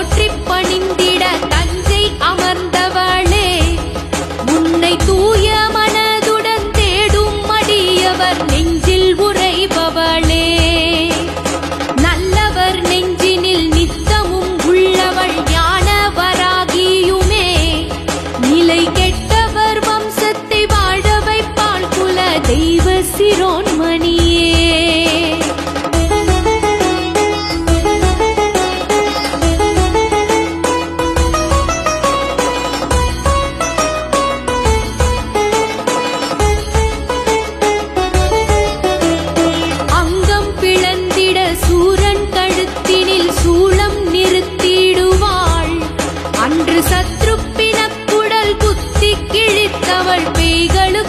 போற்றி பணிந்திட தஞ்சை அமர்ந்தவளே உன்னை தூய மனதுடன் தேடும் அடியவர் நெஞ்சில் உரைபவளே நல்லவர் நெஞ்சினில் நித்தமும் உள்ளவள் ஞானவராகியுமே நிலை கெட்டவர் வம்சத்தை வாழ வைப்பாள் குல தெய்வ சிரோன் சூரன் சூளம் நிறுத்திடுவாள். அன்று சத்ருப்பின குடல் குத்தி கிழித்தவள் பேய்களுக்கு